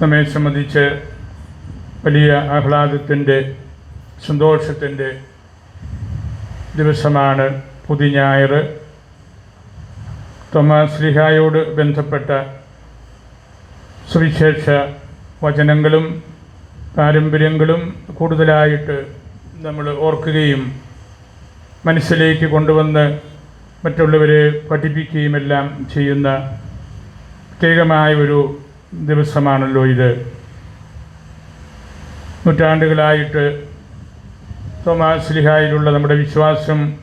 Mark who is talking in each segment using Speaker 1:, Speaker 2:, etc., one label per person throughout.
Speaker 1: നമ്മെ സംബന്ധിച്ച് വലിയ ആഹ്ലാദത്തിന്റെ സന്തോഷത്തിന്റെ ദിവസമാണ് പുതിഞ്ഞായർ തോമാസ് ലിഹായോട് ബന്ധപ്പെട്ട സുവിശേഷ വചനങ്ങളും പാരമ്പര്യങ്ങളും കൂടുതലായിട്ട് നമ്മൾ ഓർക്കുകയും മനസ്സിലേക്ക് കൊണ്ടുവന്ന് മറ്റുള്ളവരെ പഠിപ്പിക്കുകയുമെല്ലാം ചെയ്യുന്ന പ്രത്യേകമായ ഒരു ദിവസമാണല്ലോ ഇത്. നൂറ്റാണ്ടുകളായിട്ട് തോമാസ്ലിഹായിലുള്ള നമ്മുടെ വിശ്വാസം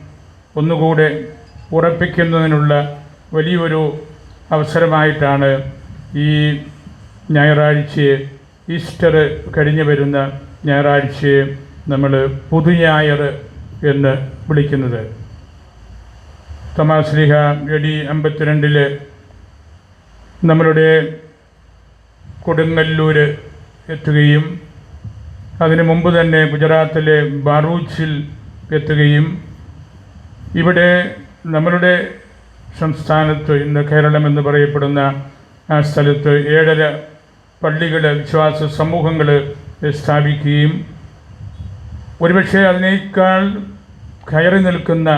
Speaker 1: ഒന്നുകൂടെ ഉറപ്പിക്കുന്നതിനുള്ള വലിയൊരു അവസരമായിട്ടാണ് ഈ ഞായറാഴ്ചയെ ഈസ്റ്റർ കഴിഞ്ഞു വരുന്ന ഞായറാഴ്ചയെ നമ്മൾ പുതുഞായർ എന്ന് വിളിക്കുന്നത്. തോമാസ് ലിഹ എ ഡി അമ്പത്തിരണ്ടിൽ നമ്മളുടെ കൊടുങ്ങല്ലൂർ എത്തുകയും അതിനു മുമ്പ് തന്നെ ഗുജറാത്തിലെ ബറൂച്ചിൽ എത്തുകയും ഇവിടെ നമ്മളുടെ സംസ്ഥാനത്ത് ഇന്ന് കേരളം എന്ന് പറയപ്പെടുന്ന ആ സ്ഥലത്ത് ഏഴര പള്ളികൾ വിശ്വാസ സമൂഹങ്ങൾ സ്ഥാപിക്കുകയും ഒരുപക്ഷെ അതിനേക്കാൾ കയറി നിൽക്കുന്ന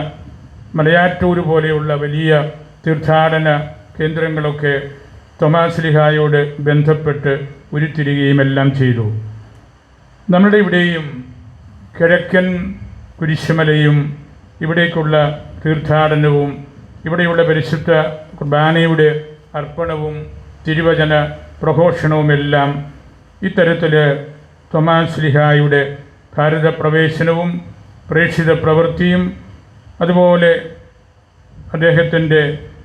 Speaker 1: മലയാറ്റൂർ പോലെയുള്ള വലിയ തീർത്ഥാടന കേന്ദ്രങ്ങളൊക്കെ തോമാസ് ലിഹായോട് ബന്ധപ്പെട്ട് ഉരുത്തിരികയും എല്ലാം ചെയ്തു. നമ്മുടെ ഇവിടെയും കിഴക്കൻ കുരിശുമലയും ഇവിടേക്കുള്ള തീർത്ഥാടനവും ഇവിടെയുള്ള പരിശുദ്ധ കുർബാനയുടെ അർപ്പണവും തിരുവചന പ്രഘോഷണവുമെല്ലാം ഇത്തരത്തിൽ തൊമാസ്ലിഹായുടെ ഭാരത പ്രവേശനവും പ്രേക്ഷിത പ്രവൃത്തിയും അതുപോലെ അദ്ദേഹത്തിന്റെ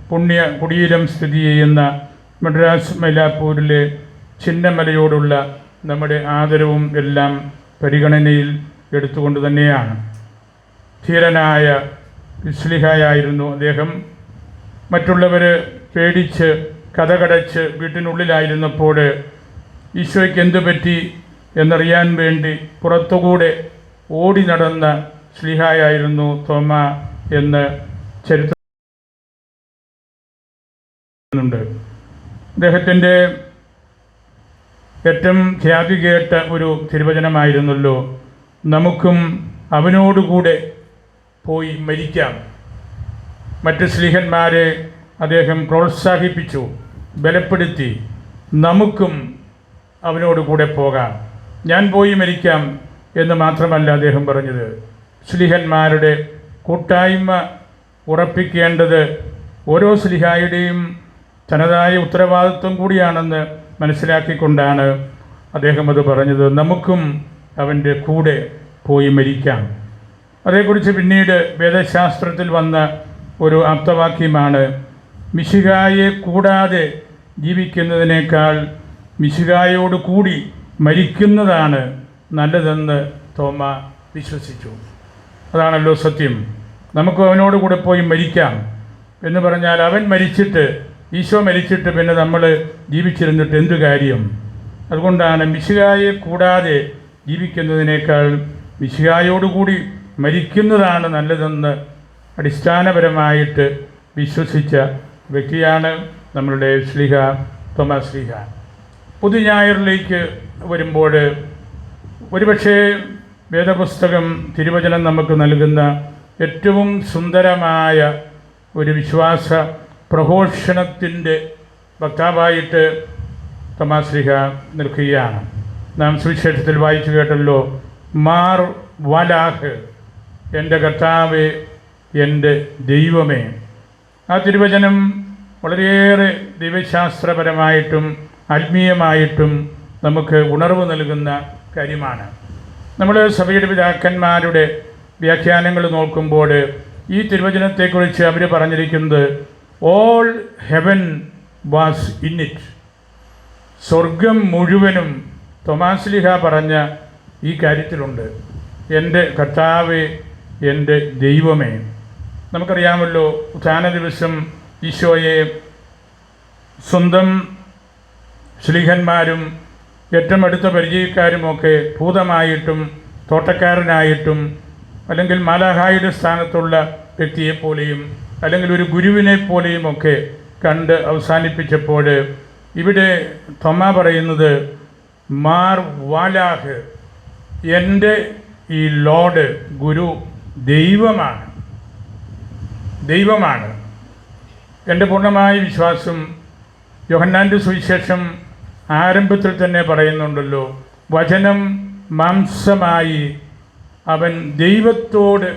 Speaker 1: പുണ്യ കുടീരം സ്ഥിതി ചെയ്യുന്ന മദ്രാസ് മൈലാപ്പൂരിലെ ചിന്നമലയോടുള്ള നമ്മുടെ ആദരവും എല്ലാം പരിഗണനയിൽ എടുത്തുകൊണ്ട് തന്നെയാണ്. ധീരനായ ഇസ്ലിഹായായിരുന്നു അദ്ദേഹം. മറ്റുള്ളവർ പേടിച്ച് കഥകടച്ച് വീട്ടിനുള്ളിലായിരുന്നപ്പോൾ ഈശോയ്ക്ക് എന്തു പറ്റി എന്നറിയാൻ വേണ്ടി പുറത്തുകൂടെ ഓടി നടന്ന സ്ലിഹായായിരുന്നു തോമ എന്ന് ചരിത്രമുണ്ട് അദ്ദേഹത്തിന്റെ ഏറ്റവും ഖ്യാതി കേട്ട ഒരു തിരുവചനമായിരുന്നല്ലോ നമുക്കും അവനോടുകൂടെ പോയി മരിക്കാം. മറ്റ് സ്ലിഹന്മാരെ അദ്ദേഹം പ്രോത്സാഹിപ്പിച്ചു ബലപ്പെടുത്തി നമുക്കും അവനോട് കൂടെ പോകാം ഞാൻ പോയി മരിക്കാം എന്ന് മാത്രമല്ല അദ്ദേഹം പറഞ്ഞത്. സ്ലിഹന്മാരുടെ കൂട്ടായ്മ ഉറപ്പിക്കേണ്ടത് ഓരോ സ്ലിഹായുടെയും തനതായ ഉത്തരവാദിത്വം കൂടിയാണെന്ന് മനസ്സിലാക്കിക്കൊണ്ടാണ് അദ്ദേഹം അത് പറഞ്ഞത്. നമുക്കും അവന്റെ കൂടെ പോയി മരിക്കാം. അതേക്കുറിച്ച് പിന്നീട് വേദശാസ്ത്രത്തിൽ വന്ന ഒരു ആപ്തവാക്യമാണ് മിശികായെ കൂടാതെ ജീവിക്കുന്നതിനേക്കാൾ മിശികായോട് കൂടി മരിക്കുന്നതാണ് നല്ലതെന്ന് തോമ വിശ്വസിച്ചു. അതാണല്ലോ സത്യം. നമുക്ക് അവനോട് കൂടെ പോയി മരിക്കാം എന്ന് പറഞ്ഞാൽ അവൻ മരിച്ചിട്ട് ഈശോ മരിച്ചിട്ട് പിന്നെ നമ്മൾ ജീവിച്ചിരുന്നിട്ട് എന്തു കാര്യം? അതുകൊണ്ടാണ് മിശികായെ കൂടാതെ ജീവിക്കുന്നതിനേക്കാൾ മിശികായോടുകൂടി മരിക്കുന്നതാണ് നല്ലതെന്ന് അടിസ്ഥാനപരമായിട്ട് വിശ്വസിച്ച വ്യക്തിയാണ് നമ്മളുടെ ശ്രീഹ തോമസ് ശ്രീഹ. പുതുഞായറിലേക്ക് വരുമ്പോൾ ഒരുപക്ഷേ വേദപുസ്തകം തിരുവചനം നമുക്ക് നൽകുന്ന ഏറ്റവും സുന്ദരമായ ഒരു വിശ്വാസ പ്രഘോഷണത്തിന്റെ വക്താവായിട്ട് തമാശ്രീഹ നിൽക്കുകയാണ്. നാം സുവിശേഷത്തിൽ വായിച്ചു കേട്ടല്ലോ മാർ വലാഹ് എന്റെ കർത്താവേ എന്റെ ദൈവമേ. ആ തിരുവചനം വളരെയേറെ ദൈവശാസ്ത്രപരമായിട്ടും ആത്മീയമായിട്ടും നമുക്ക് ഉണർവ് നൽകുന്ന കാര്യമാണ്. നമ്മൾ സഭയുടെ പിതാക്കന്മാരുടെ വ്യാഖ്യാനങ്ങൾ നോക്കുമ്പോൾ ഈ തിരുവചനത്തെക്കുറിച്ച് അവർ പറഞ്ഞിരിക്കുന്നത് all heaven was in it സ്വർഗം മുഴുവനും തൊമാസ്ലിഹ പറഞ്ഞ ഈ കാര്യത്തിലുണ്ട്. എന്റെ കർത്താവ് എന്റെ ദൈവമേ. നമുക്കറിയാമല്ലോ ഉത്ഥാന ദിവസം ഈശോയെ സ്വന്തം ശ്ലീഹന്മാരും ഏറ്റവും അടുത്ത പരിചയക്കാരുമൊക്കെ ഭൂതമായിട്ടും തോട്ടക്കാരനായിട്ടും അല്ലെങ്കിൽ മാലാഹായുടെ സ്ഥാനത്തുള്ള വ്യക്തിയെപ്പോലെയും അല്ലെങ്കിൽ ഒരു ഗുരുവിനെ പോലെയും ഒക്കെ കണ്ട് അവസാനിപ്പിച്ചപ്പോൾ ഇവിടെ തൊമ പറയുന്നത് മാർ വാലാഹ് എന്റെ ഈ ലോഡ് ഗുരു ദൈവമാണ് ദൈവമാണ്. എന്റെ പൂർണമായ വിശ്വാസം യോഹന്നാന്റെ സുവിശേഷം ആരംഭത്തിൽ തന്നെ പറയുന്നുണ്ടല്ലോ വചനം മാംസമായി അവൻ ദൈവത്തോട്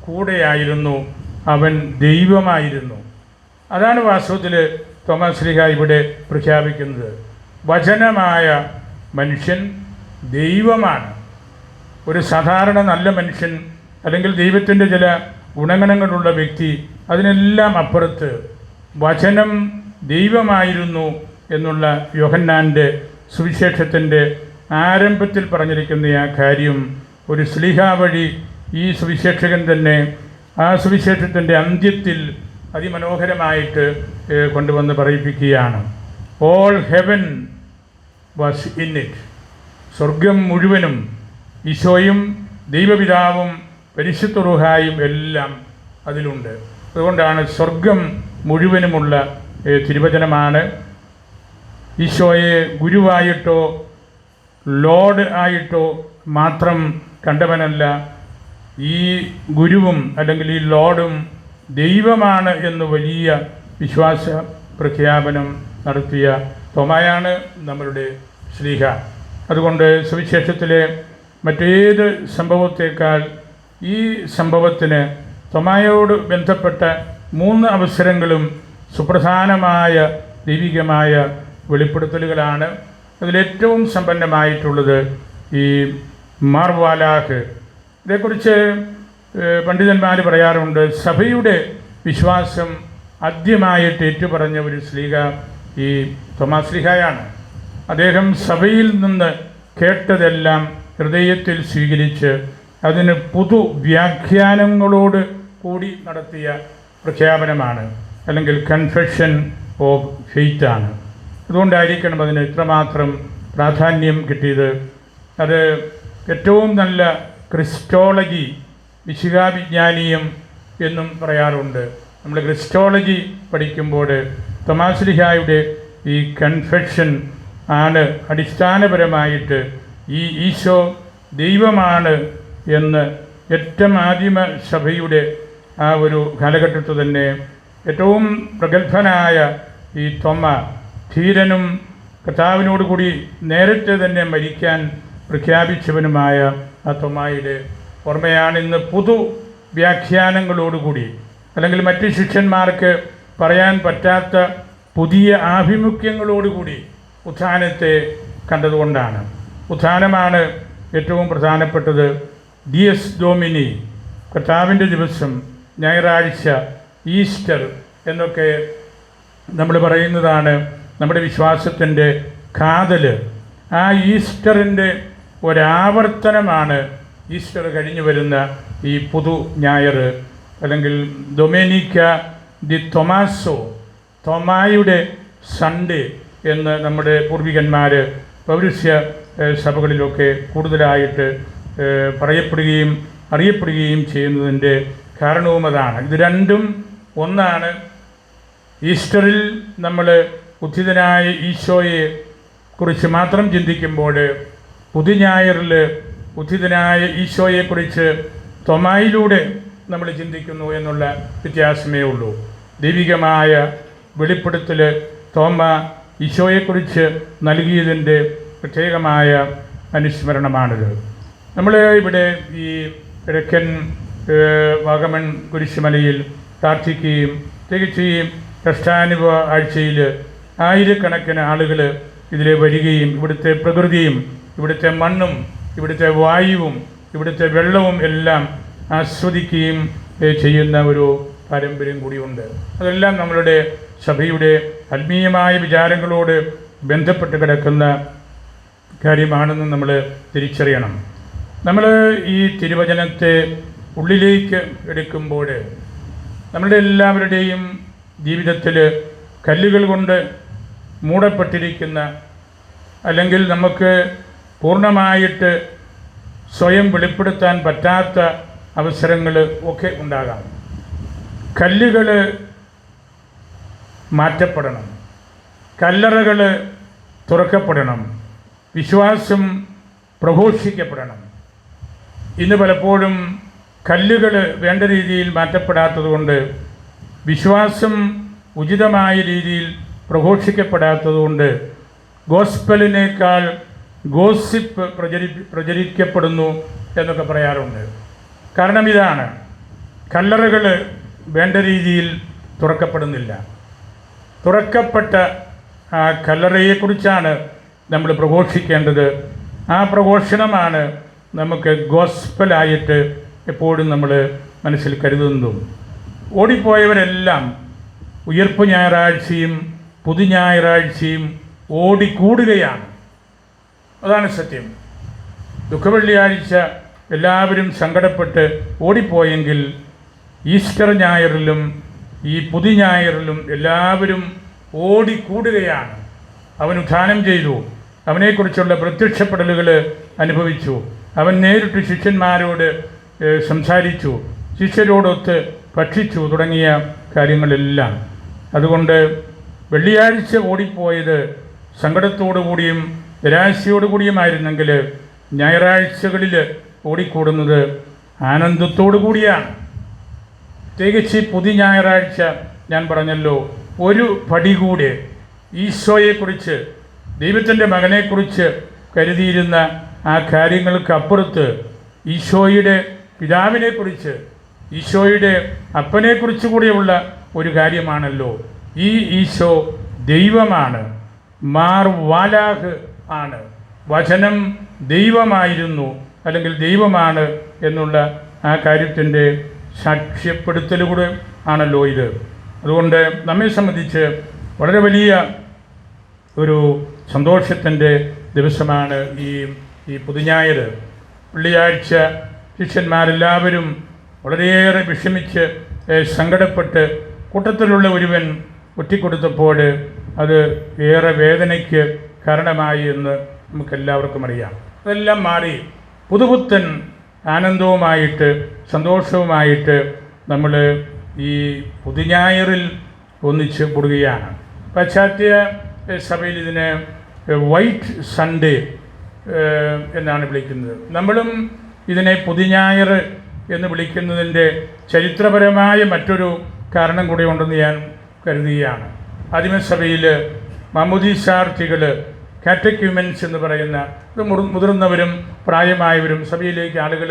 Speaker 1: കൂടെയായിരുന്നു. അവൻ ദൈവമായിരുന്നു. അതാണ് വാസ്തവത്തിൽ ശ്രീഹ ഇവിടെ പ്രഖ്യാപിക്കുന്നത്. വചനമായ മനുഷ്യൻ ദൈവമാണ്. ഒരു സാധാരണ നല്ല മനുഷ്യൻ അല്ലെങ്കിൽ ദൈവത്തിന്റെ ചില ഗുണഗണങ്ങളുള്ള വ്യക്തി അതിനെല്ലാം അപ്പുറത്ത് വചനം ദൈവമായിരുന്നു എന്നുള്ള യോഹന്നാന്റെ സുവിശേഷത്തിന്റെ ആരംഭത്തിൽ പറഞ്ഞിരിക്കുന്ന ആ കാര്യം ഒരു സ്ലിഹ വഴി ഈ സുവിശേഷകൻ തന്നെ ആ സുവിശേഷത്തിന്റെ അന്ത്യത്തിൽ അതിമനോഹരമായിട്ട് കൊണ്ടുവന്ന് പറയിപ്പിക്കുകയാണ്. All heaven was in it സ്വർഗം മുഴുവനും ഈശോയും ദൈവപിതാവും പരിശുദ്ധുറുഹായും എല്ലാം അതിലുണ്ട്. അതുകൊണ്ടാണ് സ്വർഗം മുഴുവനുമുള്ള തിരുവചനമാണ്. ഈശോയെ ഗുരുവായിട്ടോ ലോഡ് ആയിട്ടോ മാത്രം കണ്ടവനല്ല ഈ ഗുരുവും അല്ലെങ്കിൽ ഈ ലോഡും ദൈവമാണ് എന്ന് വലിയ വിശ്വാസ പ്രഖ്യാപനം നടത്തിയ തോമായാണ് നമ്മളുടെ ശ്രീഹ. അതുകൊണ്ട് സുവിശേഷത്തിലെ മറ്റേത് സംഭവത്തേക്കാൾ ഈ സംഭവത്തിന് തൊമായോട് ബന്ധപ്പെട്ട മൂന്ന് അവസരങ്ങളും സുപ്രധാനമായ ദൈവികമായ വെളിപ്പെടുത്തലുകളാണ്. അതിലേറ്റവും സമ്പന്നമായിട്ടുള്ളത് ഈ മാർവാലാഹ് ഇതേക്കുറിച്ച് പണ്ഡിതന്മാർ പറയാറുണ്ട് സഭയുടെ വിശ്വാസം ആദ്യമായിട്ട് ഏറ്റുപറഞ്ഞ ഒരു സ്ലീഹ ഈ തൊമാശ്ലീഹയാണ് അദ്ദേഹം സഭയിൽ നിന്ന് കേട്ടതെല്ലാം ഹൃദയത്തിൽ സ്വീകരിച്ച് അതിന് പുതു വ്യാഖ്യാനങ്ങളോട് കൂടി നടത്തിയ പ്രഖ്യാപനമാണ് അല്ലെങ്കിൽ കൺഫെഷൻ ഓഫ് ഫെയ്റ്റാണ് അതുകൊണ്ടായിരിക്കണം അതിന് ഇത്രമാത്രം പ്രാധാന്യം കിട്ടിയത്. അത് ഏറ്റവും നല്ല ക്രിസ്റ്റോളജി വിശികാവിജ്ഞാനീയം എന്നും പറയാറുണ്ട്. നമ്മൾ ക്രിസ്റ്റോളജി പഠിക്കുമ്പോൾ തൊമാസ്ലിഹായുടെ ഈ കൺഫെക്ഷൻ ആണ് അടിസ്ഥാനപരമായിട്ട് ഈ ഈശോ ദൈവമാണ് എന്ന് ഏറ്റവും ആദിമ സഭയുടെ ആ ഒരു കാലഘട്ടത്തിൽ തന്നെ ഏറ്റവും പ്രഗത്ഭനായ ഈ തൊമ്മ ധീരനും കർത്താവിനോടുകൂടി നേരത്തെ തന്നെ മരിക്കാൻ പ്രഖ്യാപിച്ചവനുമായ ആ തൊമ്മായുടെ ഓർമ്മയാണ് ഇന്ന് പുതു വ്യാഖ്യാനങ്ങളോടുകൂടി. അല്ലെങ്കിൽ മറ്റ് ശിഷ്യന്മാർക്ക് പറയാൻ പറ്റാത്ത പുതിയ ആഭിമുഖ്യങ്ങളോടുകൂടി ഉത്ഥാനത്തെ കണ്ടതുകൊണ്ടാണ്. ഉത്ഥാനമാണ് ഏറ്റവും പ്രധാനപ്പെട്ടത്. ഡി എസ് ഡോമിനി കർത്താവിന്റെ ദിവസം ഞായറാഴ്ച ഈസ്റ്റർ എന്നൊക്കെ നമ്മൾ പറയുന്നതാണ് നമ്മുടെ വിശ്വാസത്തിന്റെ കാതൽ ആ ഈസ്റ്ററിന്റെ ഒരാവർത്തനമാണ് ഈസ്റ്റർ കഴിഞ്ഞു വരുന്ന ഈ പുതു ഞായർ അല്ലെങ്കിൽ ഡൊമേനിക്ക ദി തൊമാസോ തൊമായുടെ സൺഡേ എന്ന് നമ്മുടെ പൂർവികന്മാർ പൗരുഷ്യ ഏഹ്, സഭകളിലൊക്കെ കൂടുതലായിട്ട് പറയപ്പെടുകയും അറിയപ്പെടുകയും ചെയ്യുന്നതിന്റെ കാരണവും അതാണ്. ഇത് രണ്ടും ഒന്നാണ്. ഈസ്റ്ററിൽ നമ്മൾ ഉദ്ധിതനായ ഈശോയെ കുറിച്ച് മാത്രം ചിന്തിക്കുമ്പോൾ പുതുഞായറിൽ ഉദ്ധിതനായ ഈശോയെക്കുറിച്ച് തൊമായിലൂടെ നമ്മൾ ചിന്തിക്കുന്നു എന്നുള്ള വ്യത്യാസമേ ഉള്ളൂ. ദൈവികമായ വെളിപ്പെടുത്തൽ തോമ ഈശോയെക്കുറിച്ച് നൽകിയതിന്റെ പ്രത്യേകമായ അനുസ്മരണമാണിത്. നമ്മൾ ഇവിടെ ഈ കിഴക്കൻ വാഗമൺ കുരിശുമലയിൽ പ്രാർത്ഥിക്കുകയും തികച്ച് ഈ കഷ്ടാനുഭവ ആഴ്ചയിൽ ആയിരക്കണക്കിന് ആളുകൾ ഇതിലെ വരികയും ഇവിടുത്തെ പ്രകൃതിയും ഇവിടുത്തെ മണ്ണും ഇവിടുത്തെ വായുവും ഇവിടുത്തെ വെള്ളവും എല്ലാം ആസ്വദിക്കുകയും ചെയ്യുന്ന ഒരു പാരമ്പര്യം കൂടിയുണ്ട്. അതെല്ലാം നമ്മളുടെ സഭയുടെ ആത്മീയമായ വിചാരങ്ങളോട് ബന്ധപ്പെട്ട് കിടക്കുന്ന കാര്യമാണെന്ന് നമ്മൾ തിരിച്ചറിയണം. നമ്മൾ ഈ തിരുവചനത്തെ ഉള്ളിലേക്ക് എടുക്കുമ്പോൾ നമ്മളുടെ എല്ലാവരുടെയും ജീവിതത്തിൽ കല്ലുകൾ കൊണ്ട് മൂടപ്പെട്ടിരിക്കുന്ന അല്ലെങ്കിൽ നമുക്ക് പൂർണമായിട്ട് സ്വയം വെളിപ്പെടുത്താൻ പറ്റാത്ത അവസരങ്ങൾ ഒക്കെ ഉണ്ടാകാം. കല്ലുകൾ മാറ്റപ്പെടണം. കല്ലറകൾ തുറക്കപ്പെടണം. വിശ്വാസം പ്രഘോഷിക്കപ്പെടണം. ഇന്ന് പലപ്പോഴും കല്ലുകൾ വേണ്ട രീതിയിൽ മാറ്റപ്പെടാത്തതുകൊണ്ട് വിശ്വാസം ഉചിതമായ രീതിയിൽ പ്രഘോഷിക്കപ്പെടാത്തതുകൊണ്ട് ഗോസ്പലിനേക്കാൾ ഗോസിപ്പ് പ്രചരി പ്രചരിക്കപ്പെടുന്നു എന്നൊക്കെ പറയാറുണ്ട്. കാരണം ഇതാണ്. കല്ലറകൾ വേണ്ട രീതിയിൽ തുറക്കപ്പെടുന്നില്ല. തുറക്കപ്പെട്ട ആ കല്ലറയെക്കുറിച്ചാണ് നമ്മൾ പ്രഘോഷിക്കേണ്ടത്. ആ പ്രഘോഷണമാണ് നമുക്ക് ഗോസ്പലായിട്ട് എപ്പോഴും നമ്മൾ മനസ്സിൽ കരുതുന്നതും. ഓടിപ്പോയവരെല്ലാം ഉയർപ്പ് ഞായറാഴ്ചയും പുതു ഞായറാഴ്ചയും ഓടിക്കൂടുകയാണ്. അതാണ് സത്യം. ദുഃഖവെള്ളിയാഴ്ച എല്ലാവരും സങ്കടപ്പെട്ട് ഓടിപ്പോയെങ്കിൽ ഈസ്റ്റർ ഞായറിലും ഈ പുതി ഞായറിലും എല്ലാവരും ഓടിക്കൂടുകയാണ്. അവൻ ഉത്ഥാനം ചെയ്തു. അവനെക്കുറിച്ചുള്ള പ്രത്യക്ഷപ്പെടലുകൾ അനുഭവിച്ചു. അവൻ നേരിട്ട് ശിഷ്യന്മാരോട് സംസാരിച്ചു. ശിഷ്യരോടൊത്ത് ഭക്ഷിച്ചു തുടങ്ങിയ കാര്യങ്ങളെല്ലാം. അതുകൊണ്ട് വെള്ളിയാഴ്ച ഓടിപ്പോയത് സങ്കടത്തോടു കൂടിയും നിരാശയോടു കൂടിയുമായിരുന്നെങ്കിൽ ഞായറാഴ്ചകളിൽ ഓടിക്കൂടുന്നത് ആനന്ദത്തോടു കൂടിയാണ്. പ്രത്യേകിച്ച് പുതിയ ഞായറാഴ്ച ഞാൻ പറഞ്ഞല്ലോ ഒരു പടി കൂടെ ഈശോയെക്കുറിച്ച് ദൈവത്തിന്റെ മകനെക്കുറിച്ച് കരുതിയിരുന്ന ആ കാര്യങ്ങൾക്കപ്പുറത്ത് ഈശോയുടെ പിതാവിനെക്കുറിച്ച് ഈശോയുടെ അപ്പനെക്കുറിച്ച് കൂടിയുള്ള ഒരു കാര്യമാണല്ലോ ഈ ഈശോ ദൈവമാണ്. മാർ വാലാഹ് ആണ്. വചനം ദൈവമായിരുന്നു അല്ലെങ്കിൽ ദൈവമാണ് എന്നുള്ള ആ കാര്യത്തിന്റെ സാക്ഷ്യപ്പെടുത്തലുകൂടെ ആണല്ലോ ഇത്. അതുകൊണ്ട് നമ്മെ സംബന്ധിച്ച് വളരെ വലിയ ഒരു സന്തോഷത്തിന്റെ ദിവസമാണ് ഈ ഈ പുതുഞായർ. വെള്ളിയാഴ്ച ശിഷ്യന്മാരെല്ലാവരും വളരെയേറെ വിഷമിച്ച് സങ്കടപ്പെട്ട് കൂട്ടത്തിലുള്ള ഒരുവൻ ഒറ്റിക്കൊടുത്തപ്പോൾ അത് ഏറെ വേദനയ്ക്ക് കാരണമായി എന്ന് നമുക്കെല്ലാവർക്കും അറിയാം. അതെല്ലാം മാറി പുതുപുത്തൻ ആനന്ദവുമായിട്ട് സന്തോഷവുമായിട്ട് നമ്മൾ ഈ പുതുഞായറിൽ ഒന്നിച്ച് കൂടുകയാണ്. പാശ്ചാത്യ സഭയിൽ ഇതിനെ വൈറ്റ് സൺഡേ എന്നാണ് വിളിക്കുന്നത്. നമ്മളും ഇതിനെ പുതിഞ്ഞായർ എന്ന് വിളിക്കുന്നതിന്റെ ചരിത്രപരമായ മറ്റൊരു കാരണം കൂടി ഉണ്ടെന്ന് ഞാൻ കരുതുകയാണ്. ആദിമസഭയിൽ മമുദീശാർത്ഥികൾ കാറ്റക്യൂമൻസ് എന്ന് പറയുന്ന ഇത് മുതിർന്നവരും പ്രായമായവരും സഭയിലേക്ക് ആളുകൾ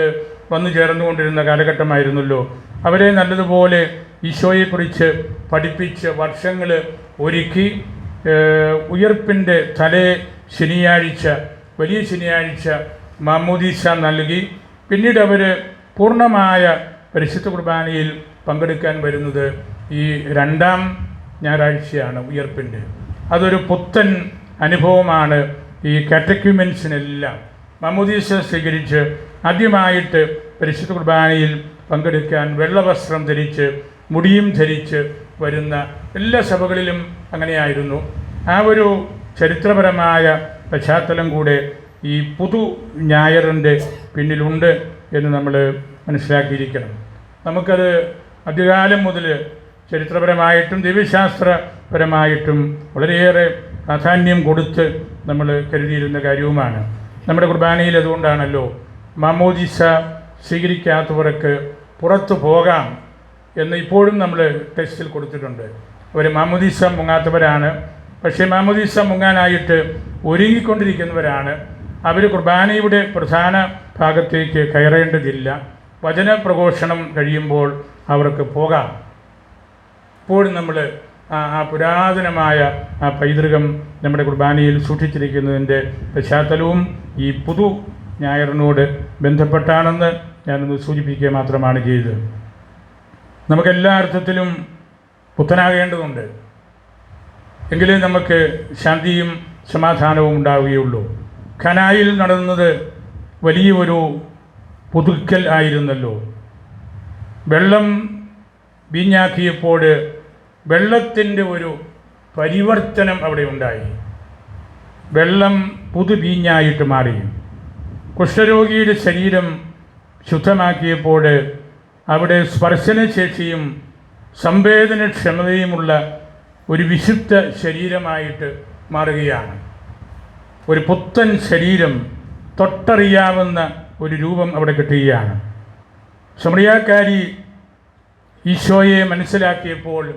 Speaker 1: വന്നു ചേർന്നുകൊണ്ടിരുന്ന കാലഘട്ടമായിരുന്നല്ലോ. അവരെ നല്ലതുപോലെ ഈശോയെക്കുറിച്ച് പഠിപ്പിച്ച് വർഷങ്ങൾ ഒരുക്കി ഉയർപ്പിന്റെ തലേ ശനിയാഴ്ച വലിയ ശനിയാഴ്ച മാമോദീസ നൽകി. പിന്നീട് അവർ പൂർണമായ പരിശുദ്ധ കുർബാനയിൽ പങ്കെടുക്കാൻ വരുന്നത് ഈ രണ്ടാം ഞായറാഴ്ചയാണ് ഉയർപ്പിന്റെ അതൊരു പുത്തൻ അനുഭവമാണ് ഈ കാറ്റക്യുമെൻസിനെല്ലാം മമ്മൂദീശ സ്വീകരിച്ച് ആദ്യമായിട്ട് പരിശുദ്ധ കുർബാനയിൽ പങ്കെടുക്കാൻ വെള്ളവസ്ത്രം ധരിച്ച് മുടിയും ധരിച്ച് വരുന്ന എല്ലാ സഭകളിലും അങ്ങനെയായിരുന്നു. ആ ഒരു ചരിത്രപരമായ പശ്ചാത്തലം കൂടെ ഈ പുതു ഞായറിന്റെ പിന്നിലുണ്ട് എന്ന് നമ്മൾ മനസ്സിലാക്കിയിരിക്കണം. നമുക്കത് അധികാലം മുതൽ ചരിത്രപരമായിട്ടും ദൈവശാസ്ത്രപരമായിട്ടും വളരെയേറെ പ്രാധാന്യം കൊടുത്ത് നമ്മൾ കരുതിയിരുന്ന കാര്യവുമാണ്. നമ്മുടെ കുർബാനയിൽ അതുകൊണ്ടാണല്ലോ മാമോദിസ സ്വീകരിക്കാത്തവർക്ക് പുറത്തു പോകാം എന്ന് ഇപ്പോഴും നമ്മൾ ടെസ്റ്റിൽ കൊടുത്തിട്ടുണ്ട്. അവർ മാമോദിസ മുങ്ങാത്തവരാണ്. പക്ഷേ മാമോദിസ മുങ്ങാനായിട്ട് ഒരുങ്ങിക്കൊണ്ടിരിക്കുന്നവരാണ്. അവർ കുർബാനയുടെ പ്രധാന ഭാഗത്തേക്ക് കയറേണ്ടതില്ല. വചന പ്രഘോഷണം കഴിയുമ്പോൾ അവർക്ക് പോകാം. ഇപ്പോഴും നമ്മൾ ആ പുരാതനമായ ആ പൈതൃകം നമ്മുടെ കുർബാനയിൽ സൂക്ഷിച്ചിരിക്കുന്നതിന്റെ പശ്ചാത്തലവും ഈ പുതു ഞായറിനോട് ബന്ധപ്പെട്ടാണെന്ന് ഞാനൊന്ന് സൂചിപ്പിക്കുക മാത്രമാണ് ചെയ്തത്. നമുക്കെല്ലാ അർത്ഥത്തിലും പുത്തനാകേണ്ടതുണ്ട് എങ്കിലേ നമുക്ക് ശാന്തിയും സമാധാനവും ഉണ്ടാവുകയുള്ളൂ. ഖനായിൽ നടന്നത് വലിയ ഒരു പുതുക്കൽ ആയിരുന്നല്ലോ. വെള്ളം വീഞ്ഞാക്കിയപ്പോൾ വെള്ളത്തിന്റെ ഒരു പരിവർത്തനം അവിടെ ഉണ്ടായി. വെള്ളം പുതുപീഞ്ഞായിട്ട് മാറി. കുഷ്ഠരോഗിയുടെ ശരീരം ശുദ്ധമാക്കിയപ്പോൾ അവിടെ സ്പർശനശേഷിയും സംവേദനക്ഷമതയുമുള്ള ഒരു വിശുദ്ധ ശരീരമായിട്ട് മാറുകയാണ്. ഒരു പുത്തൻ ശരീരം തൊട്ടറിയാവുന്ന ഒരു രൂപം അവിടെ കിട്ടുകയാണ്. സമറിയാക്കാരി ഈശോയെ മനസ്സിലാക്കിയപ്പോൾ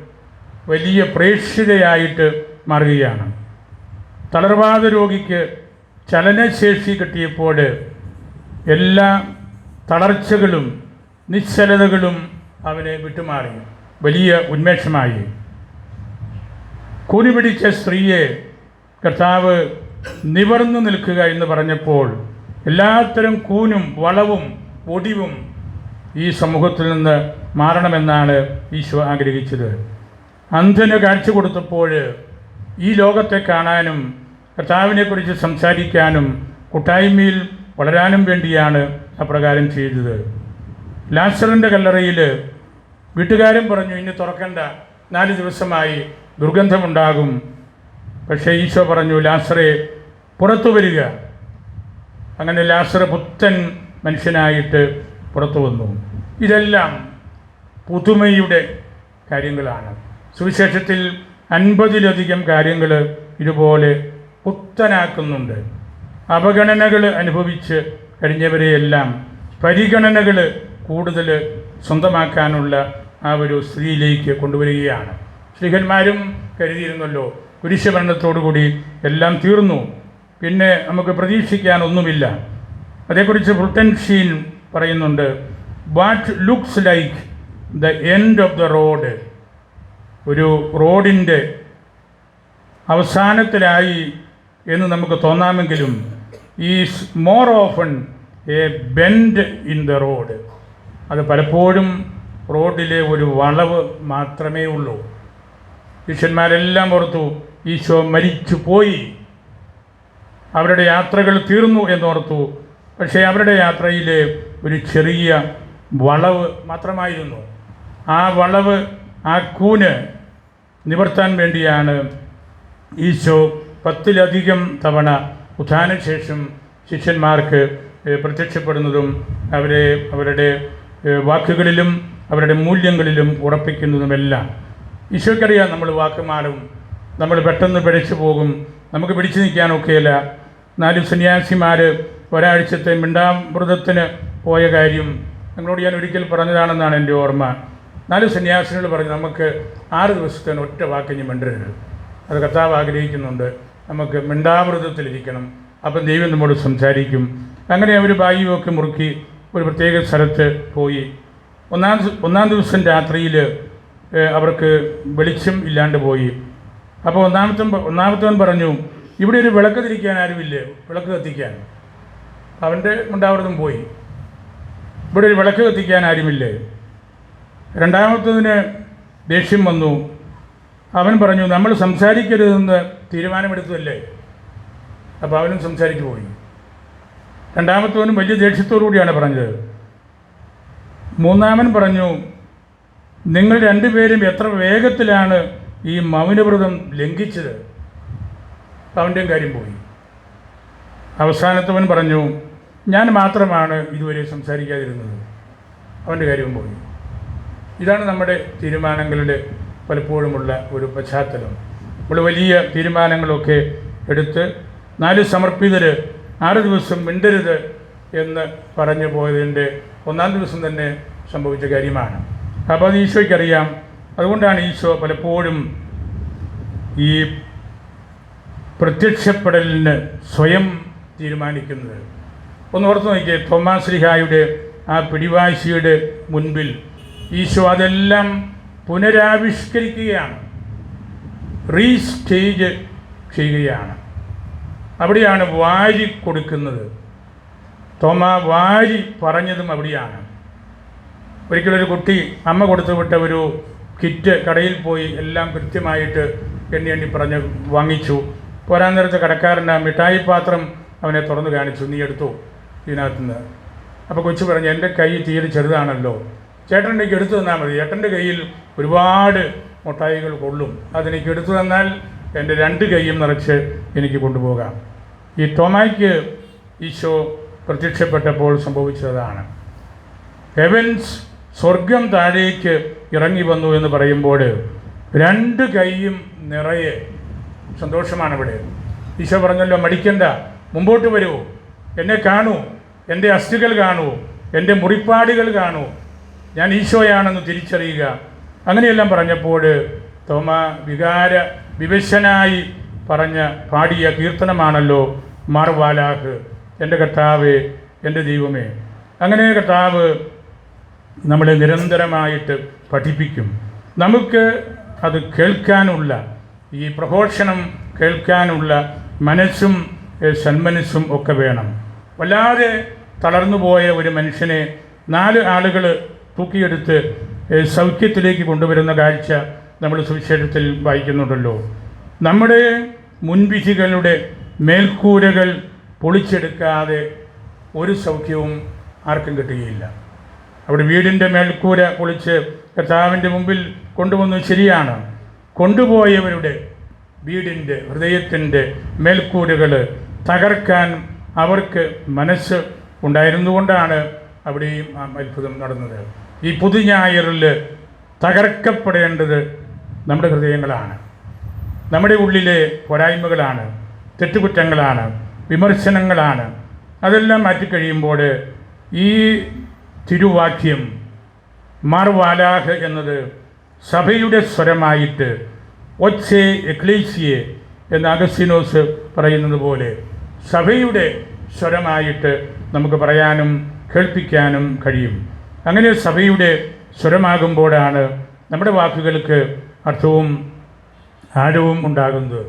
Speaker 1: വലിയ പ്രേക്ഷിതയായിട്ട് മാറുകയാണ്. തളർവാദ രോഗിക്ക് ചലനശേഷി കിട്ടിയപ്പോൾ എല്ലാ തളർച്ചകളും നിശ്ചലതകളും അവനെ വിട്ടുമാറി. വലിയ ഉന്മേഷമായി. കൂനി പിടിച്ച സ്ത്രീയെ കർത്താവ് നിവർന്നു നിൽക്കുക എന്ന് പറഞ്ഞപ്പോൾ എല്ലാത്തരം കൂനും വളവും ഒടിവും ഈ സമൂഹത്തിൽ നിന്ന് മാറണമെന്നാണ് ഈശോ ആഗ്രഹിച്ചത്. അന്ധന് കാഴ്ച കൊടുത്തപ്പോൾ ഈ ലോകത്തെ കാണാനും കർത്താവിനെക്കുറിച്ച് സംസാരിക്കാനും കൂട്ടായ്മയിൽ വളരാനും വേണ്ടിയാണ് അപ്രകാരം ചെയ്തത്. ലാസറിന്റെ കല്ലറയിൽ വീട്ടുകാരും പറഞ്ഞു ഇനി തുറക്കണ്ട. നാല് ദിവസമായി ദുർഗന്ധമുണ്ടാകും. പക്ഷേ ഈശോ പറഞ്ഞു ലാസറെ പുറത്തു വരിക. അങ്ങനെ ലാസർ പുത്തൻ മനുഷ്യനായിട്ട് പുറത്തു വന്നു. ഇതെല്ലാം പുതുമയുടെ കാര്യങ്ങളാണ്. സുവിശേഷത്തിൽ അൻപതിലധികം കാര്യങ്ങൾ ഇതുപോലെ പുത്തനാക്കുന്നുണ്ട്. അവഗണനകൾ അനുഭവിച്ച് കഴിഞ്ഞവരെയെല്ലാം പരിഗണനകൾ കൂടുതൽ സ്വന്തമാക്കാനുള്ള ആ ഒരു സ്ത്രീയിലേക്ക് കൊണ്ടുവരികയാണ്. ശ്രീഹന്മാരും കരുതിയിരുന്നല്ലോ കുരിശുമരണത്തോടുകൂടി എല്ലാം തീർന്നു. പിന്നെ നമുക്ക് പ്രതീക്ഷിക്കാനൊന്നുമില്ല. അതേക്കുറിച്ച് ബ്രിട്ടൻ ഷീൻ പറയുന്നുണ്ട് what looks like the end of the road ഒരു റോഡിന്റെ അവസാനത്തിലായി എന്ന് നമുക്ക് തോന്നാമെങ്കിലും is more often a bend in the road അത് പലപ്പോഴും റോഡിലെ ഒരു വളവ് മാത്രമേ ഉള്ളൂ. ശിഷ്യന്മാരെല്ലാം ഓർത്തു ഈശോ മരിച്ചു പോയി അവരുടെ യാത്രകൾ തീർന്നു എന്നോർത്തു പക്ഷേ അവരുടെ യാത്രയിലെ ഒരു ചെറിയ വളവ് മാത്രമായിരുന്നു. ആ വളവ് ആ കൂന് നിവർത്താൻ വേണ്ടിയാണ് ഈശോ പത്തിലധികം തവണ ഉത്ഥാനശേഷം ശിഷ്യന്മാർക്ക് പ്രത്യക്ഷപ്പെടുന്നതും അവരെ അവരുടെ വാക്കുകളിലും അവരുടെ മൂല്യങ്ങളിലും ഉറപ്പിക്കുന്നതുമെല്ലാം. ഈശോയ്ക്കറിയാം നമ്മൾ വാക്ക് മാറും നമ്മൾ പെട്ടെന്ന് പിഴച്ചു പോകും നമുക്ക് പിടിച്ചു നിൽക്കാനൊക്കെയില്ല. നാല് സന്യാസിമാർ ഒരാഴ്ചത്തെ മിണ്ടാമൃതത്തിന് പോയ കാര്യം നിങ്ങളോട് ഞാൻ ഒരിക്കൽ പറഞ്ഞതാണെന്നാണ് എന്റെ ഓർമ്മ. നാല് സന്യാസിനോട് പറഞ്ഞു നമുക്ക് ആറ് ദിവസത്തിന് ഒറ്റ വാക്കിഞ്ഞ് മിണ്ടരുത്. അത് കർത്താവ് ആഗ്രഹിക്കുന്നുണ്ട്. നമുക്ക് മിണ്ടാമൃതത്തിലിരിക്കണം. അപ്പം ദൈവം നമ്മോട് സംസാരിക്കും. അങ്ങനെ അവർ ബായിയൊക്കെ മുറുക്കി ഒരു പ്രത്യേക സ്ഥലത്ത് പോയി. ഒന്നാം ഒന്നാം ദിവസം രാത്രിയിൽ അവർക്ക് വെളിച്ചം ഇല്ലാണ്ട് പോയി. അപ്പോൾ ഒന്നാമത്തെ ഒന്നാമത്തവൻ പറഞ്ഞു ഇവിടെ ഒരു വിളക്ക് തിരിക്കാൻ ആരുമില്ലേ? വിളക്ക് കത്തിക്കാൻ. അവന്റെ ഉണ്ടാവൃതം പോയി. ഇവിടെ ഒരു വിളക്ക് കത്തിക്കാൻ ആരുമില്ലേ? രണ്ടാമത്തതിന് ദേഷ്യം വന്നു. അവൻ പറഞ്ഞു നമ്മൾ സംസാരിക്കരുതെന്ന് തീരുമാനമെടുത്തതല്ലേ? അപ്പോൾ അവനും സംസാരിച്ചു പോയി. രണ്ടാമത്തവനും വലിയ ദേഷ്യത്തോടു കൂടിയാണ് പറഞ്ഞത്. മൂന്നാമൻ പറഞ്ഞു നിങ്ങൾ രണ്ടുപേരും എത്ര വേഗത്തിലാണ് ഈ മൗനവ്രതം ലംഘിച്ചത്? അവന്റെയും കാര്യം പോയി. അവസാനത്തവൻ പറഞ്ഞു ഞാൻ മാത്രമാണ് ഇതുവരെ സംസാരിക്കാതിരുന്നത്. അവന്റെ കാര്യവും പോയി. ഇതാണ് നമ്മുടെ തീരുമാനങ്ങളുടെ പലപ്പോഴുമുള്ള ഒരു പശ്ചാത്തലം. നമ്മൾ വലിയ തീരുമാനങ്ങളൊക്കെ എടുത്ത് നാല് സമർപ്പിതർ ആറ് ദിവസം മിണ്ടരുത് എന്ന് പറഞ്ഞു പോയതിന്റെ ഒന്നാം ദിവസം തന്നെ സംഭവിച്ച കാര്യമാണ്. അപ്പോൾ അത് ഈശോയ്ക്കറിയാം. അതുകൊണ്ടാണ് ഈശോ പലപ്പോഴും ഈ പ്രത്യക്ഷപ്പെടലിന് സ്വയം തീരുമാനിക്കുന്നത്. ഒന്ന് ഓർത്ത് നോക്കിയേ തോമാശ്രീഹായുടെ ആ പിടിവാശിയുടെ മുൻപിൽ ഈശോ അതെല്ലാം പുനരാവിഷ്കരിക്കുകയാണ്. റീസ്റ്റേജ് ചെയ്യുകയാണ്. അവിടെയാണ് വാരി കൊടുക്കുന്നത്. തോമ വാരി പറഞ്ഞതും അവിടെയാണ്. ഒരിക്കലൊരു കുട്ടി അമ്മ കൊടുത്തു വിട്ട ഒരു കിറ്റ് കടയിൽ പോയി എല്ലാം കൃത്യമായിട്ട് എണ്ണി എണ്ണി പറഞ്ഞ് വാങ്ങിച്ചു. പോരാൻ നേരത്തെ കടക്കാരന്റെ മിഠായി പാത്രം അവനെ തുറന്നു കാണിച്ചു. നീ എടുത്തു ഇതിനകത്തുനിന്ന്. അപ്പോൾ കൊച്ചു പറഞ്ഞു എന്റെ കൈ തീരെ ചെറുതാണല്ലോ. ചേട്ടന്റെക്ക് എടുത്തു തന്നാൽ മതി. ചേട്ടന്റെ കയ്യിൽ ഒരുപാട് മുട്ടായികൾ കൊള്ളും. അതെനിക്ക് എടുത്തു തന്നാൽ എന്റെ രണ്ട് കൈയും നിറച്ച് എനിക്ക് കൊണ്ടുപോകാം. ഈ ടോമായ്ക്ക് ഈശോ പ്രത്യക്ഷപ്പെട്ടപ്പോൾ സംഭവിച്ചതാണ്. ഹെവൻസ് സ്വർഗം താഴേക്ക് ഇറങ്ങി വന്നു എന്ന് പറയുമ്പോൾ രണ്ട് കൈയും നിറയെ സന്തോഷമാണ് ഇവിടെ. ഈശോ പറഞ്ഞല്ലോ മടിക്കണ്ട മുമ്പോട്ട് വരൂ എന്നെ കാണൂ എന്റെ അസ്ഥികൾ കാണൂ എന്റെ മുറിപ്പാടുകൾ കാണൂ ഞാൻ ഈശോയാണെന്ന് തിരിച്ചറിയുക. അങ്ങനെയെല്ലാം പറഞ്ഞപ്പോൾ തോമ വികാര വിവശനായി പറഞ്ഞ പാടിയ കീർത്തനമാണല്ലോ മാർവാലാഹ്. എന്റെ കർത്താവ് എന്റെ ദൈവമേ. അങ്ങനെ കർത്താവ് നമ്മളെ നിരന്തരമായിട്ട് പഠിപ്പിക്കും. നമുക്ക് അത് കേൾക്കാനുള്ള ഈ പ്രഘോഷണം കേൾക്കാനുള്ള മനസ്സും സന്മനസ്സും ഒക്കെ വേണം. വല്ലാതെ തളർന്നു പോയ ഒരു മനുഷ്യനെ നാല് ആളുകൾ തൂക്കിയെടുത്ത് സൗഖ്യത്തിലേക്ക് കൊണ്ടുവരുന്ന കാഴ്ച നമ്മൾ സുവിശേഷത്തിൽ വായിക്കുന്നുണ്ടല്ലോ. നമ്മുടെ മുൻവിധികളുടെ മേൽക്കൂരകൾ പൊളിച്ചെടുക്കാതെ ഒരു സൗഖ്യവും ആർക്കും കിട്ടുകയില്ല. അവിടെ വീടിന്റെ മേൽക്കൂര പൊളിച്ച് കർത്താവിന്റെ മുമ്പിൽ കൊണ്ടുവന്നു ശരിയാണ്. കൊണ്ടുപോയവരുടെ വീടിന്റെ ഹൃദയത്തിന്റെ മേൽക്കൂരകൾ തകർക്കാൻ അവർക്ക് മനസ്സ് ഉണ്ടായിരുന്നുകൊണ്ടാണ് അവിടെയും അത്ഭുതം നടന്നത്. ഈ പുതുഞായറിൽ തകർക്കപ്പെടേണ്ടത് നമ്മുടെ ഹൃദയങ്ങളാണ്. നമ്മുടെ ഉള്ളിലെ പോരായ്മകളാണ് തെറ്റുകുറ്റങ്ങളാണ് വിമർശനങ്ങളാണ്. അതെല്ലാം മാറ്റിക്കഴിയുമ്പോൾ ഈ തിരുവാക്യം മാർവാലാഹ് എന്നത് സഭയുടെ സ്വരമായിട്ട് ഒച്ചെ എക്ലീസിയെ എന്ന് അഗസ്റ്റിനോസ് പറയുന്നത് പോലെ സഭയുടെ സ്വരമായിട്ട് നമുക്ക് പറയാനും കേൾപ്പിക്കാനും കഴിയും. അങ്ങനെ സഭയുടെ സ്വരമാകുമ്പോഴാണ് നമ്മുടെ വാക്കുകൾക്ക് അർത്ഥവും ആഴവും ഉണ്ടാകുന്നത്.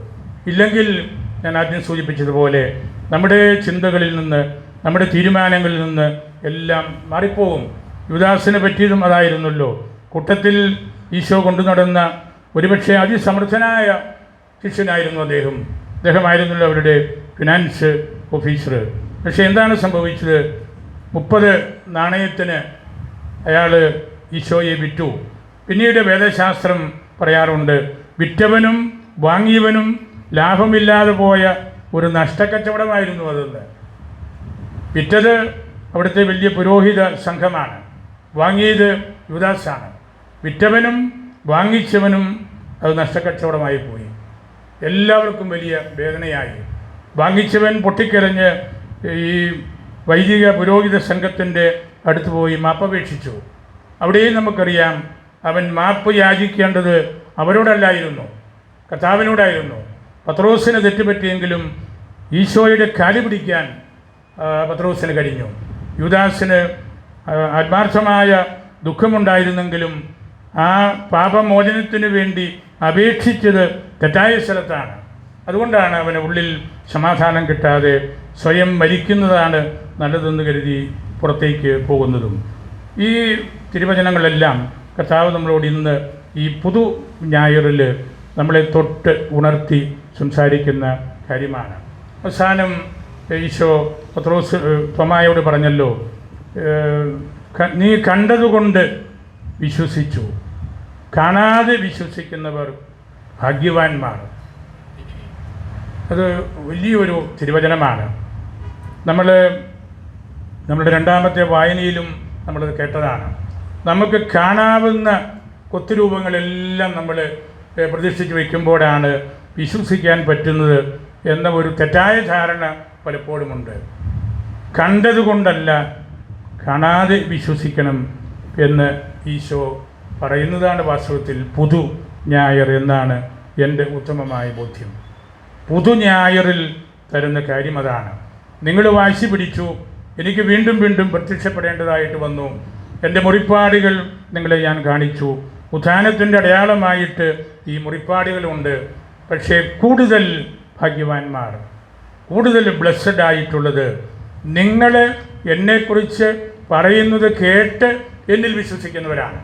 Speaker 1: ഇല്ലെങ്കിൽ ഞാൻ ആദ്യം സൂചിപ്പിച്ചതുപോലെ നമ്മുടെ ചിന്തകളിൽ നിന്ന് നമ്മുടെ തീരുമാനങ്ങളിൽ നിന്ന് എല്ലാം മാറിപ്പോവും യുവദാസിനെ പറ്റിയതും അതായിരുന്നല്ലോ. കൂട്ടത്തിൽ ഈശോ കൊണ്ടു നടന്ന ഒരുപക്ഷെ അതിസമർത്ഥനായ ശിഷ്യനായിരുന്നു അദ്ദേഹം. അദ്ദേഹമായിരുന്നല്ലോ അവരുടെ ഫിനാൻസ് ഓഫീസർ. പക്ഷേ എന്താണ് സംഭവിച്ചത്? മുപ്പത് നാണയത്തിന് അയാൾ ഈശോയെ വിറ്റു. പിന്നീട് വേദശാസ്ത്രം പറയാറുണ്ട് വിറ്റവനും വാങ്ങിയവനും ലാഭമില്ലാതെ പോയ ഒരു നഷ്ടക്കച്ചവടമായിരുന്നു അതെന്ന്. വിറ്റത് അവിടുത്തെ വലിയ പുരോഹിത സംഘമാണ് വാങ്ങിയത് യുവദാസാണ് വിറ്റവനും വാങ്ങിച്ചവനും അത് നഷ്ടക്കച്ചവടമായി പോയി. എല്ലാവർക്കും വലിയ വേദനയായി. വാങ്ങിച്ചവൻ പൊട്ടിക്കരഞ്ഞ് ഈ വൈദിക പുരോഹിത സംഘത്തിന്റെ അടുത്ത് പോയി മാപ്പപേക്ഷിച്ചു. അവിടെയും നമുക്കറിയാം അവൻ മാപ്പ് യാചിക്കേണ്ടത് അവരോടല്ലായിരുന്നു കർത്താവിനോടായിരുന്നു. പത്രോസിന് തെറ്റുപറ്റിയെങ്കിലും ഈശോയുടെ കാൽ പിടിക്കാൻ പത്രോസിന് കഴിഞ്ഞു. യുദാസിന് ആത്മാർത്ഥമായ ദുഃഖമുണ്ടായിരുന്നെങ്കിലും ആ പാപമോചനത്തിനു വേണ്ടി അപേക്ഷിച്ചത് തെറ്റായ സ്ഥലത്താണ്. അതുകൊണ്ടാണ് അവന് ഉള്ളിൽ സമാധാനം കിട്ടാതെ സ്വയം മരിക്കുന്നതാണ് നല്ലതെന്ന് കരുതി പുറത്തേക്ക് പോകുന്നതും. ഈ തിരുവചനങ്ങളെല്ലാം കർത്താവ് നമ്മളോട് ഇന്ന് ഈ പുതു ഞായറിൽ നമ്മളെ തൊട്ട് ഉണർത്തി സംസാരിക്കുന്ന കാര്യമാണ്. അവസാനം ഈശോ പത്രോസ് തൊമായോട് പറഞ്ഞല്ലോ നീ കണ്ടതുകൊണ്ട് വിശ്വസിച്ചു. കാണാതെ വിശ്വസിക്കുന്നവർ ഭാഗ്യവാന്മാർ. അത് വലിയൊരു തിരുവചനമാണ്. നമ്മൾ നമ്മുടെ രണ്ടാമത്തെ വായനയിലും നമ്മളത് കേട്ടതാണ്. നമുക്ക് കാണാവുന്ന കൊത്തുരൂപങ്ങളെല്ലാം നമ്മൾ പ്രതീക്ഷിച്ച് വയ്ക്കുമ്പോഴാണ് വിശ്വസിക്കാൻ പറ്റുന്നത് എന്ന ഒരു തെറ്റായ ധാരണ പലപ്പോഴുമുണ്ട്. കണ്ടതുകൊണ്ടല്ല കാണാതെ വിശ്വസിക്കണം എന്ന് ഈശോ പറയുന്നതാണ് വാസ്തവത്തിൽ പുതു ഞായർ എന്നാണ് എന്റെ ഉത്തമമായ ബോധ്യം. പുതു ഞായറിൽ തരുന്ന കാര്യം അതാണ്. നിങ്ങൾ വാശി പിടിച്ചു എനിക്ക് വീണ്ടും വീണ്ടും പ്രത്യക്ഷപ്പെടേണ്ടതായിട്ട് വന്നു. എന്റെ മുറിപ്പാടുകൾ നിങ്ങളെ ഞാൻ കാണിച്ചു. ഉത്ഥാനത്തിന്റെ അടയാളമായിട്ട് ഈ മുറിപ്പാടുകളുണ്ട്. പക്ഷേ കൂടുതൽ ഭാഗ്യവാന്മാർ കൂടുതൽ ബ്ലസ്സഡ് ആയിട്ടുള്ളത് നിങ്ങൾ എന്നെക്കുറിച്ച് പറയുന്നത് കേട്ട് എന്നിൽ വിശ്വസിക്കുന്നവരാണ്.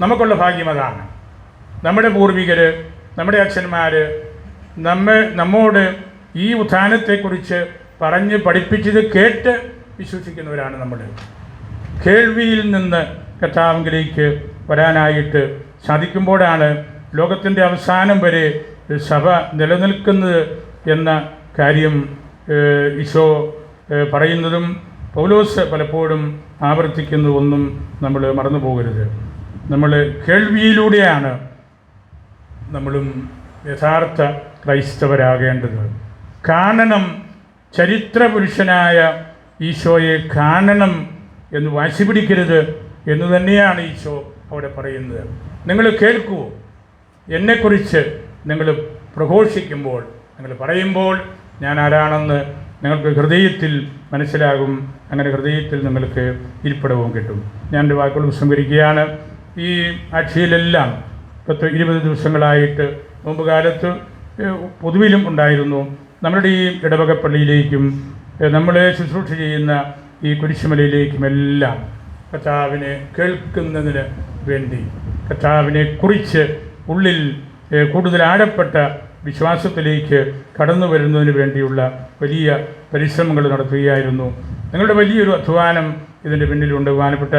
Speaker 1: നമുക്കുള്ള ഭാഗ്യം അതാണ്. നമ്മുടെ പൂർവികർ നമ്മുടെ അച്ഛന്മാർ നമ്മെ നമ്മോട് ഈ ഉത്ഥാനത്തെക്കുറിച്ച് പറഞ്ഞ് പഠിപ്പിച്ചത് കേട്ട് വിശ്വസിക്കുന്നവരാണ് നമ്മൾ കേൾവിയിൽ നിന്ന് കർത്താവിലേക്ക് വരാനായിട്ട് സാധിക്കുമ്പോഴാണ് ലോകത്തിന്റെ അവസാനം വരെ സഭ നിലനിൽക്കുന്നത് എന്ന കാര്യം ഈശോ പറയുന്നതും പൗലോസ് പലപ്പോഴും ആവർത്തിക്കുന്ന ഒന്നും നമ്മൾ മറന്നു പോകരുത്. നമ്മൾ കേൾവിയിലൂടെയാണ് നമ്മളും യഥാർത്ഥ ക്രൈസ്തവരാകേണ്ടത്. കാണണം ചരിത്ര പുരുഷനായ ഈശോയെ കാണണം എന്ന് വാശി പിടിക്കരുത് എന്ന് തന്നെയാണ് ഈശോ അവിടെ പറയുന്നത്. നിങ്ങൾ കേൾക്കൂ എന്നെക്കുറിച്ച് നിങ്ങൾ പ്രഘോഷിക്കുമ്പോൾ നിങ്ങൾ പറയുമ്പോൾ ഞാൻ ആരാണെന്ന് നിങ്ങൾക്ക് ഹൃദയത്തിൽ മനസ്സിലാകും. അങ്ങനെ ഹൃദയത്തിൽ നിങ്ങൾക്ക് ഇരിപ്പിടവും കിട്ടും. ഞാൻ എന്റെ വാക്കുകൾ വിസ്മരിക്കുകയാണ് ഈ ആഴ്ചയിലെല്ലാം പത്ത് ഇരുപത് ദിവസങ്ങളായിട്ട് മുമ്പ് കാലത്ത് പൊതുവിലും ഉണ്ടായിരുന്നു. നമ്മുടെ ഈ ഇടവക പള്ളിയിലേക്കും ഏഹ്, നമ്മളെ ശുശ്രൂഷ ചെയ്യുന്ന ഈ കുരിശുമലയിലേക്കുമെല്ലാം കർത്താവിനെ കേൾക്കുന്നതിന് വേണ്ടി കർത്താവിനെ കുറിച്ച് ഉള്ളിൽ കൂടുതൽ ആഴപ്പെട്ട വിശ്വാസത്തിലേക്ക് കടന്നു വരുന്നതിന് വേണ്ടിയുള്ള വലിയ പരിശ്രമങ്ങൾ നടത്തുകയായിരുന്നു. നിങ്ങളുടെ വലിയൊരു അധ്വാനം ഇതിന്റെ പിന്നിലുണ്ട്. ബഹുമാനപ്പെട്ട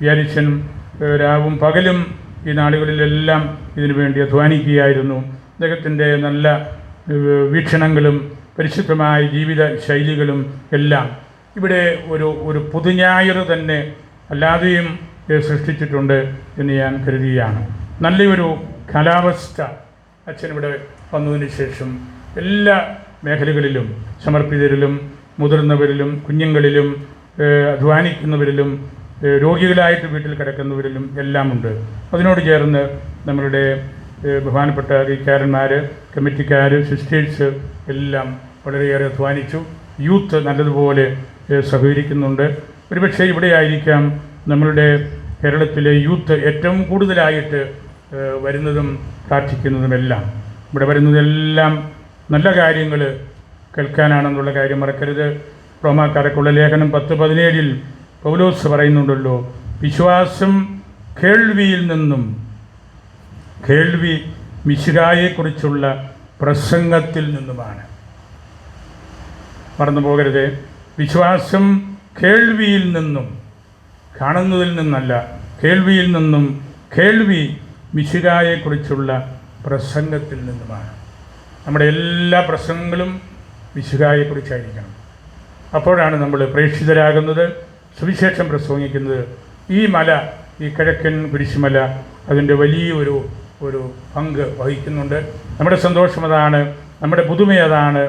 Speaker 1: വ്യാരിച്ചനും രാവും പകലും ഈ നാടുകളിലെല്ലാം ഇതിനു വേണ്ടി അധ്വാനിക്കുകയായിരുന്നു. അദ്ദേഹത്തിന്റെ നല്ല വീക്ഷണങ്ങളും പരിശുദ്ധമായ ജീവിത ശൈലികളും എല്ലാം ഇവിടെ ഒരു ഒരു പുതുഞായർ തന്നെ അല്ലാതെയും സൃഷ്ടിച്ചിട്ടുണ്ട് എന്ന് ഞാൻ കരുതുകയാണ്. നല്ലൊരു കാലാവസ്ഥ അച്ഛനിവിടെ വന്നതിന് ശേഷം എല്ലാ മേഖലകളിലും സമർപ്പിതരിലും മുതിർന്നവരിലും കുഞ്ഞുങ്ങളിലും അധ്വാനിക്കുന്നവരിലും രോഗികളായിട്ട് വീട്ടിൽ കിടക്കുന്നവരിലും എല്ലാമുണ്ട്. അതിനോട് ചേർന്ന് നമ്മളുടെ ബഹുമാനപ്പെട്ട കൈക്കാരന്മാർ കമ്മിറ്റിക്കാർ സിസ്റ്റേഴ്സ് എല്ലാം വളരെയേറെ അധ്വാനിച്ചു. യൂത്ത് നല്ലതുപോലെ സഹകരിക്കുന്നുണ്ട്. ഒരുപക്ഷെ ഇവിടെ ആയിരിക്കാം നമ്മളുടെ കേരളത്തിലെ യൂത്ത് ഏറ്റവും കൂടുതലായിട്ട് വരുന്നതും പ്രാർത്ഥിക്കുന്നതുമെല്ലാം. ഇവിടെ വരുന്നതെല്ലാം നല്ല കാര്യങ്ങൾ കേൾക്കാനാണെന്നുള്ള കാര്യം മറക്കരുത്. റോമാക്കാരക്കുള്ള ലേഖനം പത്ത് പതിനേഴിൽ പൗലോസ് പറയുന്നുണ്ടല്ലോ വിശ്വാസം കേൾവിയിൽ നിന്നും കേൾവി മിശിഹായെക്കുറിച്ചുള്ള പ്രസംഗത്തിൽ നിന്നുമാണ്. മറന്നു പോകരുത്. വിശ്വാസം കേൾവിയിൽ നിന്നും കാണുന്നതിൽ നിന്നല്ല കേൾവിയിൽ നിന്നും കേൾവി മിശിഹായെക്കുറിച്ചുള്ള പ്രസംഗത്തിൽ നിന്നുമാണ്. നമ്മുടെ എല്ലാ പ്രസംഗങ്ങളും മിശിഹായെക്കുറിച്ചായിരിക്കണം അപ്പോഴാണ് നമ്മൾ പ്രേക്ഷിതരാകുന്നത് സുവിശേഷം പ്രസംഗിക്കുന്നത്. ഈ മല ഈ കിഴക്കൻ കുരിശുമല അതിന്റെ വലിയൊരു ഒരു പങ്ക് വഹിക്കുന്നുണ്ട്. നമ്മുടെ സന്തോഷം അതാണ് നമ്മുടെ പുതുമ അതാണ്.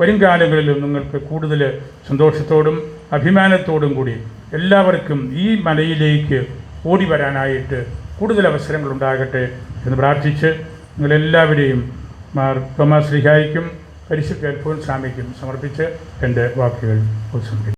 Speaker 1: വരും കാലങ്ങളിലും നിങ്ങൾക്ക് കൂടുതൽ സന്തോഷത്തോടും അഭിമാനത്തോടും കൂടി എല്ലാവർക്കും ഈ മലയിലേക്ക് ഓടി വരാനായിട്ട് കൂടുതൽ അവസരങ്ങൾ ഉണ്ടാകട്ടെ എന്ന് പ്രാർത്ഥിച്ച് നിങ്ങളെല്ലാവരെയും മാർ തോമസ് ലിഹായിക്കും പരിശുദ്ധ അൽഫോൻ സ്വാമിക്കും സമർപ്പിച്ച് എന്റെ വാക്കുകൾ ഉപസംഹരിക്കും